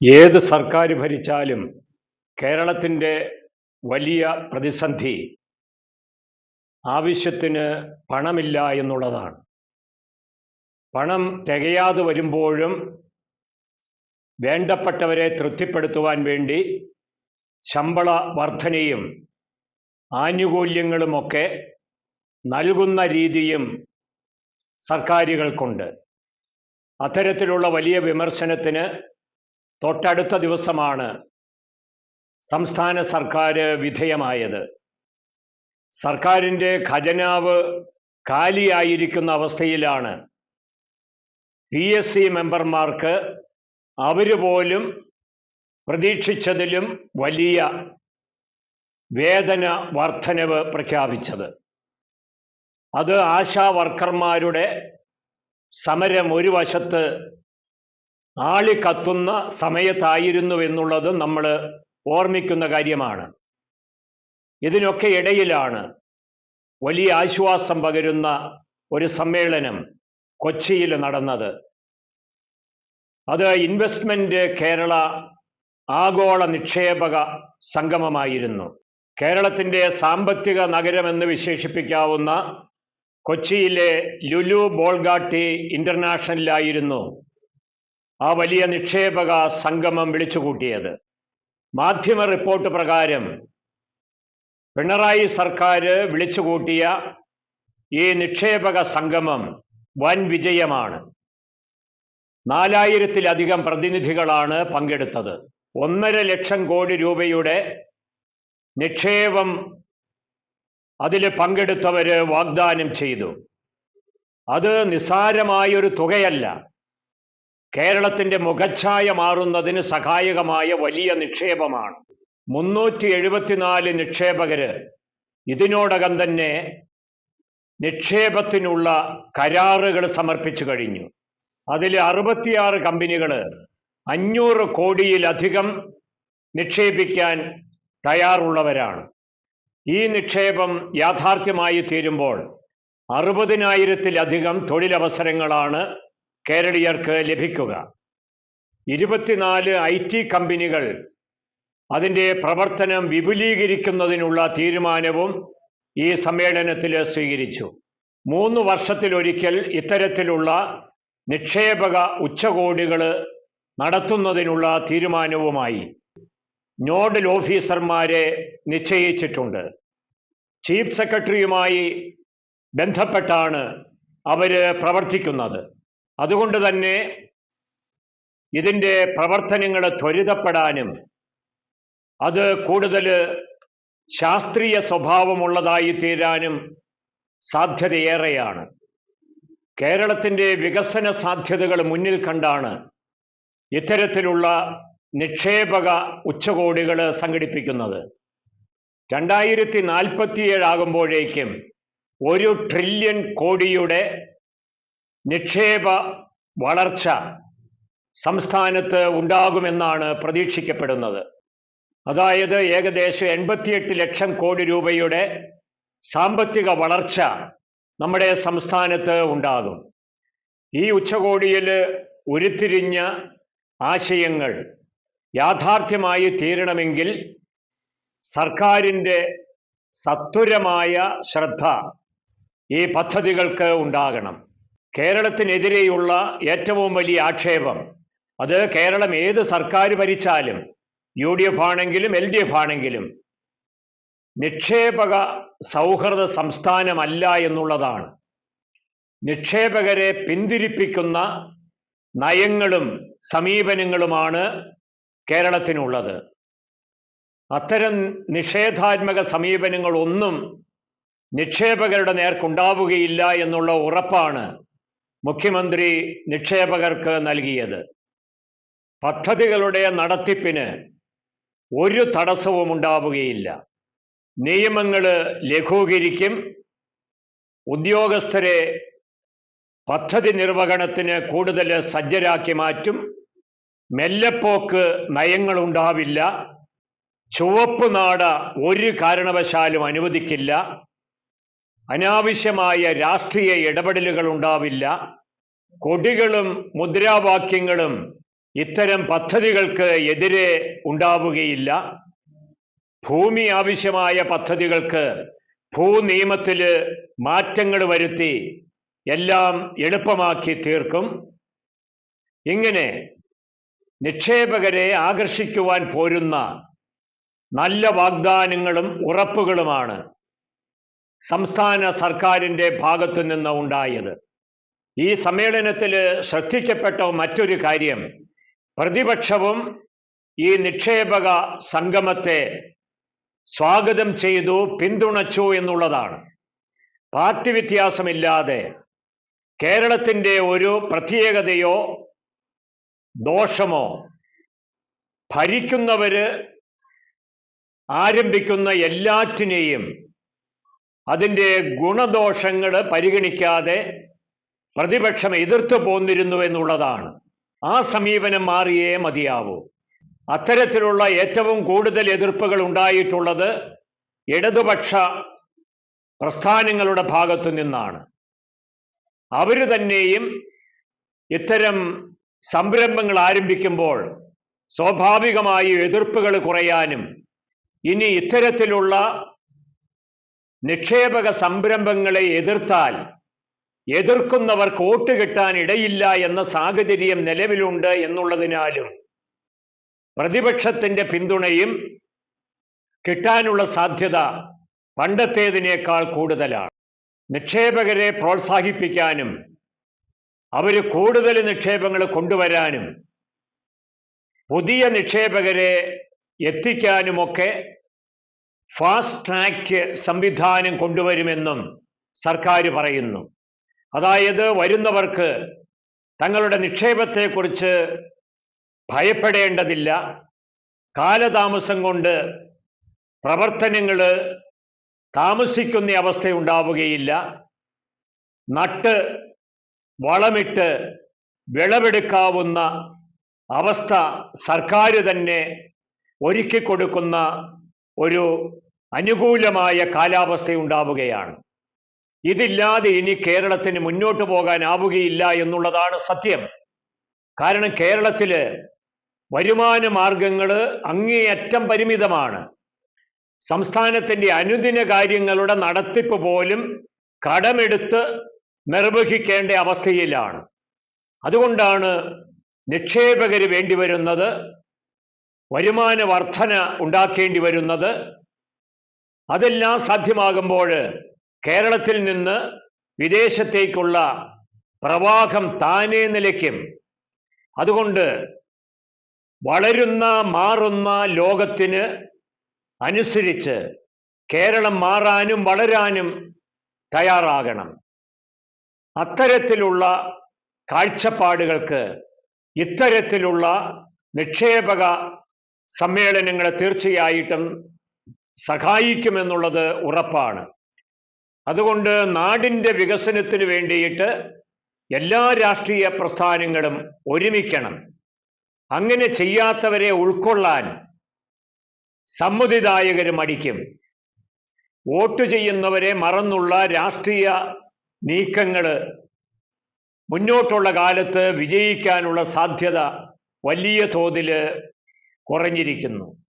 ഏത് സർക്കാർ ഭരിച്ചാലും കേരളത്തിന്റെ വലിയ പ്രതിസന്ധി ആവശ്യത്തിന് പണമില്ല എന്നുള്ളതാണ്. പണം തികയാതെ വരുമ്പോഴും വേണ്ടപ്പെട്ടവരെ തൃപ്തിപ്പെടുത്തുവാൻ വേണ്ടി ശമ്പള വർധനയും ആനുകൂല്യങ്ങളുമൊക്കെ നൽകുന്ന രീതിയും സർക്കാരുകൾക്കുണ്ട്. അത്തരത്തിലുള്ള വലിയ വിമർശനത്തിന് തൊട്ടടുത്ത ദിവസമാണ് സംസ്ഥാന സർക്കാർ വിധേയമായത്. സർക്കാരിന്റെ ഖജനാവ് കാലിയായിരിക്കുന്ന അവസ്ഥയിലാണ്. പി എസ് സി മെമ്പർമാർക്ക് അവർ പോലും പ്രതീക്ഷിച്ചതിലും വലിയ വേതന വർധനവ് പ്രഖ്യാപിച്ചത്. അത് ആശാ വർക്കർമാരുടെ സമരം ഒരു വശത്ത് ആളിക്കത്തുന്ന സമയത്തായിരുന്നു എന്നുള്ളത് നമ്മൾ ഓർമ്മിക്കുന്ന കാര്യമാണ്. ഇതിനൊക്കെ ഇടയിലാണ് വലിയ ആശ്വാസം പകരുന്ന ഒരു സമ്മേളനം കൊച്ചിയിൽ നടന്നത്. അത് ഇൻവെസ്റ്റ്മെന്റ് കേരള ആഗോള നിക്ഷേപക സംഗമമായിരുന്നു. കേരളത്തിന്റെ സാമ്പത്തിക നഗരമെന്ന് വിശേഷിപ്പിക്കാവുന്ന കൊച്ചിയിലെ ലുലു ബോൾഗാട്ടി ഇന്റർനാഷണലിലായിരുന്നു ആ വലിയ നിക്ഷേപക സംഗമം വിളിച്ചുകൂട്ടിയത്. മാധ്യമ റിപ്പോർട്ട് പ്രകാരം പിണറായി സർക്കാർ വിളിച്ചുകൂട്ടിയ ഈ നിക്ഷേപക സംഗമം വൻ വിജയമാണ്. നാലായിരത്തിലധികം പ്രതിനിധികളാണ് പങ്കെടുത്തത്. ഒന്നര ലക്ഷം കോടി രൂപയുടെ നിക്ഷേപം അതിൽ പങ്കെടുത്തവർ വാഗ്ദാനം ചെയ്തു. അത് നിസ്സാരമായൊരു തുകയല്ല. കേരളത്തിന്റെ മുഖച്ഛായ മാറുന്നതിന് സഹായകമായ വലിയ നിക്ഷേപമാണ്. മുന്നൂറ്റി എഴുപത്തിനാല് നിക്ഷേപകര് ഇതിനോടകം തന്നെ നിക്ഷേപത്തിനുള്ള കരാറുകൾ സമർപ്പിച്ചു കഴിഞ്ഞു. അതിൽ അറുപത്തിയാറ് കമ്പനികൾ അഞ്ഞൂറ് കോടിയിലധികം നിക്ഷേപിക്കാൻ തയ്യാറുള്ളവരാണ്. ഈ നിക്ഷേപം യാഥാർത്ഥ്യമായി തീരുമ്പോൾ അറുപതിനായിരത്തിലധികം തൊഴിലവസരങ്ങളാണ് കേരളീയർക്ക് ലഭിക്കുക. ഇരുപത്തിനാല് ഐ ടി കമ്പനികൾ അതിന്റെ പ്രവർത്തനം വിപുലീകരിക്കുന്നതിനുള്ള തീരുമാനവും ഈ സമ്മേളനത്തിൽ സ്വീകരിച്ചു. മൂന്ന് വർഷത്തിലൊരിക്കൽ ഇത്തരത്തിലുള്ള നിക്ഷേപക ഉച്ചകോടികൾ നടത്തുന്നതിനുള്ള തീരുമാനവുമായി നോഡൽ ഓഫീസർമാരെ നിശ്ചയിച്ചിട്ടുണ്ട്. ചീഫ് സെക്രട്ടറിയുമായി ബന്ധപ്പെട്ടാണ് അവർ പ്രവർത്തിക്കുന്നത്. അതുകൊണ്ട് തന്നെ ഇതിന്റെ പ്രവർത്തനങ്ങൾ ത്വരിതപ്പെടാനും അത് കൂടുതൽ ശാസ്ത്രീയ സ്വഭാവമുള്ളതായി തീരാനും സാധ്യതയേറെയാണ്. കേരളത്തിന്റെ വികസന സാധ്യതകൾ മുന്നിൽ കണ്ടാണ് ഇത്തരത്തിലുള്ള നിക്ഷേപക ഉച്ചകോടികൾ സംഘടിപ്പിക്കുന്നത്. രണ്ടായിരത്തി നാൽപ്പത്തിയേഴാകുമ്പോഴേക്കും ഒരു ട്രില്യൺ കോടിയുടെ നിക്ഷേപ വളർച്ച സംസ്ഥാനത്ത് ഉണ്ടാകുമെന്നാണ് പ്രതീക്ഷിക്കപ്പെടുന്നത്. അതായത് ഏകദേശം എൺപത്തിയെട്ട് ലക്ഷം കോടി രൂപയുടെ സാമ്പത്തിക വളർച്ച നമ്മുടെ സംസ്ഥാനത്ത് ഉണ്ടാകും. ഈ ഉച്ചകോടിയിൽ ഉരുത്തിരിഞ്ഞ ആശയങ്ങൾ യാഥാർത്ഥ്യമായി തീരണമെങ്കിൽ സർക്കാരിന്റെ സത്വരമായ ശ്രദ്ധ ഈ പദ്ധതികൾക്ക് ഉണ്ടാകണം. കേരളത്തിനെതിരെയുള്ള ഏറ്റവും വലിയ ആക്ഷേപം. അത് കേരളം ഏത് സർക്കാർ ഭരിച്ചാലും യു ഡി എഫ് ആണെങ്കിലും എൽ ഡി എഫ് ആണെങ്കിലും നിക്ഷേപക സൗഹൃദ സംസ്ഥാനമല്ല എന്നുള്ളതാണ്. നിക്ഷേപകരെ പിന്തിരിപ്പിക്കുന്ന നയങ്ങളും സമീപനങ്ങളുമാണ് കേരളത്തിനുള്ളത്. അത്തരം നിഷേധാത്മക സമീപനങ്ങളൊന്നും നിക്ഷേപകരുടെ നേർക്കുണ്ടാവുകയില്ല എന്നുള്ള ഉറപ്പാണ് മുഖ്യമന്ത്രി നിക്ഷേപകർക്ക് നൽകിയത്. പദ്ധതികളുടെ നടത്തിപ്പിന് ഒരു തടസ്സവും ഉണ്ടാവുകയില്ല. നിയമങ്ങൾ ലഘൂകരിക്കും. ഉദ്യോഗസ്ഥരെ പദ്ധതി നിർവഹണത്തിന് കൂടുതൽ സജ്ജരാക്കി മാറ്റും. മെല്ലപ്പോക്ക് നയങ്ങളുണ്ടാവില്ല. ചുവപ്പ് നാട ഒരു കാരണവശാലും അനുവദിക്കില്ല. അനാവശ്യമായ രാഷ്ട്രീയ ഇടപെടലുകൾ ഉണ്ടാവില്ല. കൊടികളും മുദ്രാവാക്യങ്ങളും ഇത്തരം പദ്ധതികൾക്ക് എതിരെ ഉണ്ടാവുകയില്ല. ഭൂമി ആവശ്യമായ പദ്ധതികൾക്ക് ഭൂനിയമത്തിൽ മാറ്റങ്ങൾ വരുത്തി എല്ലാം എളുപ്പമാക്കി തീർക്കും. ഇങ്ങനെ നിക്ഷേപകരെ ആകർഷിക്കുവാൻ പോരുന്ന നല്ല വാഗ്ദാനങ്ങളും ഉറപ്പുകളുമാണ്. സംസ്ഥാന സർക്കാരിന്റെ ഭാഗത്തു നിന്ന് ഉണ്ടായത്. ഈ സമ്മേളനത്തിൽ ശ്രദ്ധിക്കപ്പെട്ട മറ്റൊരു കാര്യം പ്രതിപക്ഷവും ഈ നിക്ഷേപക സംഗമത്തെ സ്വാഗതം ചെയ്തു പിന്തുണച്ചു എന്നുള്ളതാണ്. പാർട്ടി വ്യത്യാസമില്ലാതെ കേരളത്തിന്റെ ഒരു പ്രത്യേകതയോ ദോഷമോ ഭരിക്കുന്നവര് ആരംഭിക്കുന്ന എല്ലാറ്റിനെയും അതിന്റെ ഗുണദോഷങ്ങൾ പരിഗണിക്കാതെ പ്രതിപക്ഷം എതിർത്തു പോന്നിരുന്നു എന്നുള്ളതാണ് ആ സമീപനം മാറിയേ മതിയാവൂ. അത്തരത്തിലുള്ള ഏറ്റവും കൂടുതൽ എതിർപ്പുകൾ ഉണ്ടായിട്ടുള്ളത് ഇടതുപക്ഷ പ്രസ്ഥാനങ്ങളുടെ ഭാഗത്തു നിന്നാണ്. അവർ തന്നെയും ഇത്തരം സംരംഭങ്ങൾ ആരംഭിക്കുമ്പോൾ സ്വാഭാവികമായി എതിർപ്പുകൾ കുറയാനും ഇനി ഇത്തരത്തിലുള്ള നിക്ഷേപക സംരംഭങ്ങളെ എതിർത്താൽ എതിർക്കുന്നവർക്ക് വോട്ട് കിട്ടാൻ ഇടയില്ല എന്ന സാഹചര്യം നിലവിലുണ്ട് എന്നുള്ളതിനാലും പ്രതിപക്ഷത്തിന്റെ പിന്തുണയും കിട്ടാനുള്ള സാധ്യത പണ്ടത്തേതിനേക്കാൾ കൂടുതലാണ്. നിക്ഷേപകരെ പ്രോത്സാഹിപ്പിക്കാനും അവർ കൂടുതൽ നിക്ഷേപങ്ങൾ കൊണ്ടുവരാനും പുതിയ നിക്ഷേപകരെ എത്തിക്കാനുമൊക്കെ ഫാസ്റ്റ് ട്രാക്ക് സംവിധാനം കൊണ്ടുവരുമെന്നും സർക്കാർ പറയുന്നു. അതായത് വരുന്നവർക്ക് തങ്ങളുടെ നിക്ഷേപത്തെക്കുറിച്ച് ഭയപ്പെടേണ്ടതില്ല. കാലതാമസം കൊണ്ട് പ്രവർത്തനങ്ങൾ താമസിക്കുന്ന അവസ്ഥയുണ്ടാവുകയില്ല. നട്ട് വളമിട്ട് വിളവെടുക്കാവുന്ന അവസ്ഥ സർക്കാർ തന്നെ ഒരുക്കി കൊടുക്കുന്ന ഒരു അനുകൂലമായ കാലാവസ്ഥ ഉണ്ടാവുകയാണ് ഇതില്ലാതെ ഇനി കേരളത്തിന് മുന്നോട്ട് പോകാനാവുകയില്ല എന്നുള്ളതാണ് സത്യം. കാരണം കേരളത്തിൽ വരുമാന മാർഗങ്ങൾ അങ്ങേയറ്റം പരിമിതമാണ്. സംസ്ഥാനത്തിന്റെ അനുദിന കാര്യങ്ങളുടെ നടത്തിപ്പ് പോലും കടമെടുത്ത് നിർവഹിക്കേണ്ട അവസ്ഥയിലാണ്. അതുകൊണ്ടാണ് നിക്ഷേപകർ വേണ്ടി വരുന്നത് വരുമാന വർധന ഉണ്ടാക്കേണ്ടി വരുന്നത് അതെല്ലാം സാധ്യമാകുമ്പോൾ കേരളത്തിൽ നിന്ന് വിദേശത്തേക്കുള്ള പ്രവാഹം താനേ നിലയ്ക്കും. അതുകൊണ്ട് വളരുന്ന മാറുന്ന ലോകത്തിന് അനുസരിച്ച് കേരളം മാറാനും വളരാനും തയ്യാറാകണം. അത്തരത്തിലുള്ള കാഴ്ചപ്പാടുകൾക്ക് ഇത്തരത്തിലുള്ള നിക്ഷേപക സമ്മേളനങ്ങളെ തീർച്ചയായിട്ടും സഹായിക്കുമെന്നുള്ളത് ഉറപ്പാണ്. അതുകൊണ്ട് നാടിന്റെ വികസനത്തിന് വേണ്ടിയിട്ട് എല്ലാ രാഷ്ട്രീയ പ്രസ്ഥാനങ്ങളും ഒരുമിക്കണം. അങ്ങനെ ചെയ്യാത്തവരെ ഉൾക്കൊള്ളാൻ സമ്മതിദായകർ മടിക്കും വോട്ട് ചെയ്യുന്നവരെ മറന്നുള്ള രാഷ്ട്രീയ നീക്കങ്ങൾ മുന്നോട്ടുള്ള കാലത്ത് വിജയിക്കാനുള്ള സാധ്യത വലിയ തോതിൽ കുറഞ്ഞിരിക്കുന്നു.